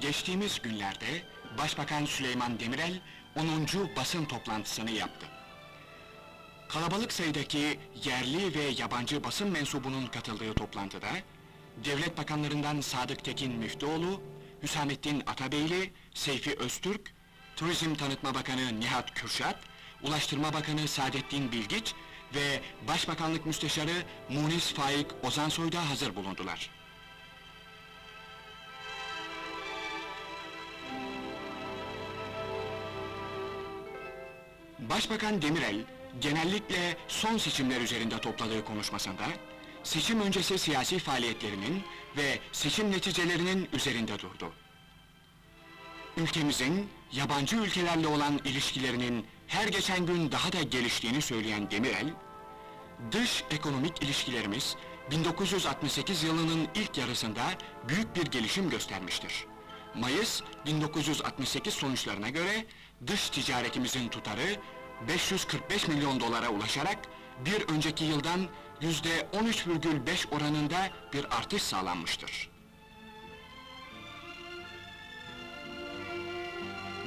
Geçtiğimiz günlerde Başbakan Süleyman Demirel 10. basın toplantısını yaptı. Kalabalık sayıdaki yerli ve yabancı basın mensubunun katıldığı toplantıda, devlet bakanlarından Sadık Tekin Müftüoğlu, Hüsamettin Atabeyli, Seyfi Öztürk, Turizm Tanıtma Bakanı Nihat Kürşat, Ulaştırma Bakanı Saadettin Bilgiç ve Başbakanlık Müsteşarı Munis Faik Ozansoy da hazır bulundular. Başbakan Demirel, genellikle son seçimler üzerinde topladığı konuşmasında, seçim öncesi siyasi faaliyetlerinin ve seçim neticelerinin üzerinde durdu. Ülkemizin, yabancı ülkelerle olan ilişkilerinin her geçen gün daha da geliştiğini söyleyen Demirel, dış ekonomik ilişkilerimiz 1968 yılının ilk yarısında büyük bir gelişim göstermiştir. Mayıs 1968 sonuçlarına göre dış ticaretimizin tutarı 545 milyon dolara ulaşarak bir önceki yıldan yüzde 13,5 oranında bir artış sağlanmıştır.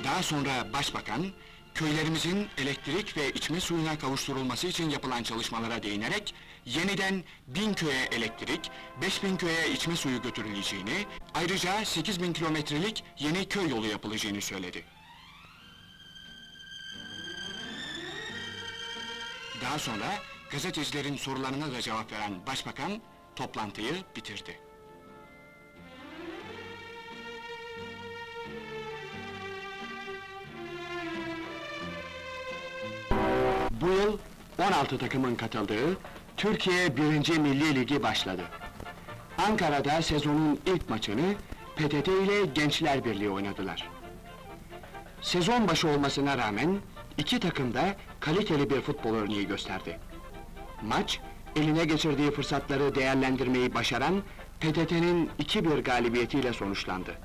Daha sonra başbakan, köylerimizin elektrik ve içme suyuna kavuşturulması için yapılan çalışmalara değinerek, yeniden bin köye elektrik, 5000 köye içme suyu götürüleceğini, ayrıca 8000 kilometrelik yeni köy yolu yapılacağını söyledi. Daha sonra gazetecilerin sorularına da cevap veren başbakan toplantıyı bitirdi. Bu yıl 16 takımın katıldığı Türkiye 1. Milli Ligi başladı. Ankara'da sezonun ilk maçını PTT ile Gençler Birliği oynadılar. Sezon başı olmasına rağmen iki takım da kaliteli bir futbol örneği gösterdi. Maç, eline geçirdiği fırsatları değerlendirmeyi başaran PTT'nin 2-1 galibiyetiyle sonuçlandı.